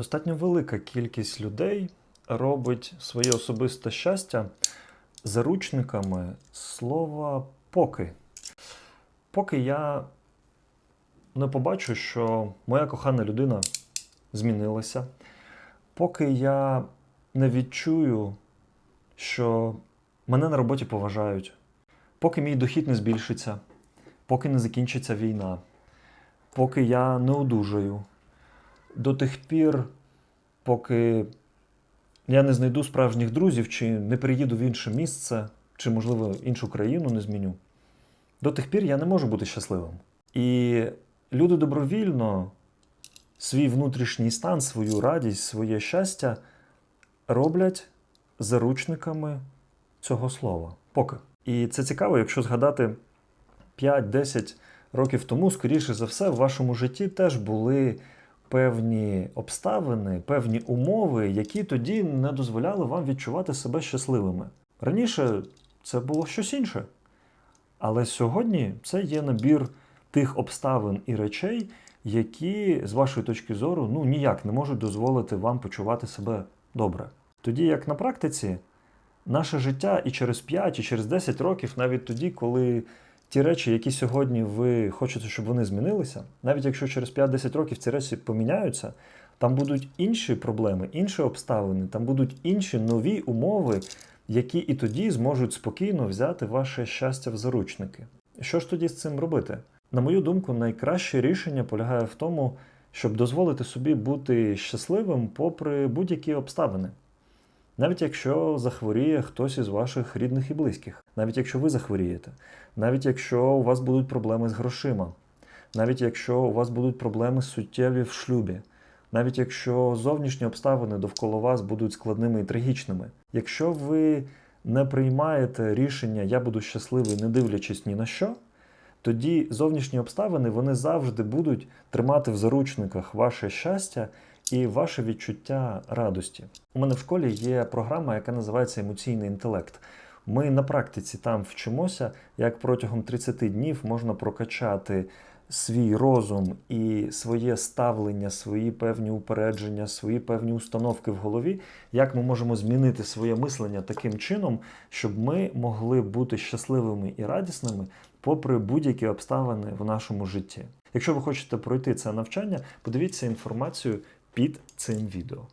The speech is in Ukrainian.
Достатньо велика кількість людей робить своє особисте щастя заручниками слова поки. Поки я не побачу, що моя кохана людина змінилася, поки я не відчую, що мене на роботі поважають, поки мій дохід не збільшиться, поки не закінчиться війна, поки я не одужаю, до тих пір, поки я не знайду справжніх друзів, чи не переїду в інше місце, чи, можливо, іншу країну не зміню, до тих пір я не можу бути щасливим. І люди добровільно свій внутрішній стан, свою радість, своє щастя роблять заручниками цього слова. Поки. І це цікаво, якщо згадати 5-10 років тому, скоріше за все, в вашому житті теж були певні обставини, певні умови, які тоді не дозволяли вам відчувати себе щасливими. Раніше це було щось інше. Але сьогодні це є набір тих обставин і речей, які, з вашої точки зору, ну ніяк не можуть дозволити вам почувати себе добре. Тоді як на практиці, наше життя і через 5, і через 10 років, навіть тоді, коли ті речі, які сьогодні ви хочете, щоб вони змінилися, навіть якщо через 5-10 років ці речі поміняються, там будуть інші проблеми, інші обставини, там будуть інші нові умови, які і тоді зможуть спокійно взяти ваше щастя в заручники. Що ж тоді з цим робити? На мою думку, найкраще рішення полягає в тому, щоб дозволити собі бути щасливим попри будь-які обставини. Навіть якщо захворіє хтось із ваших рідних і близьких, навіть якщо ви захворієте, навіть якщо у вас будуть проблеми з грошима, навіть якщо у вас будуть проблеми суттєві в шлюбі, навіть якщо зовнішні обставини довкола вас будуть складними і трагічними, якщо ви не приймаєте рішення Я буду щасливий, не дивлячись ні на що, тоді зовнішні обставини вони завжди будуть тримати в заручниках ваше щастя і ваше відчуття радості. У мене в школі є програма, яка називається емоційний інтелект. Ми на практиці там вчимося, як протягом 30 днів можна прокачати свій розум і своє ставлення, свої певні упередження, свої певні установки в голові, як ми можемо змінити своє мислення таким чином, щоб ми могли бути щасливими і радісними попри будь-які обставини в нашому житті. Якщо ви хочете пройти це навчання, подивіться інформацію під цим відео.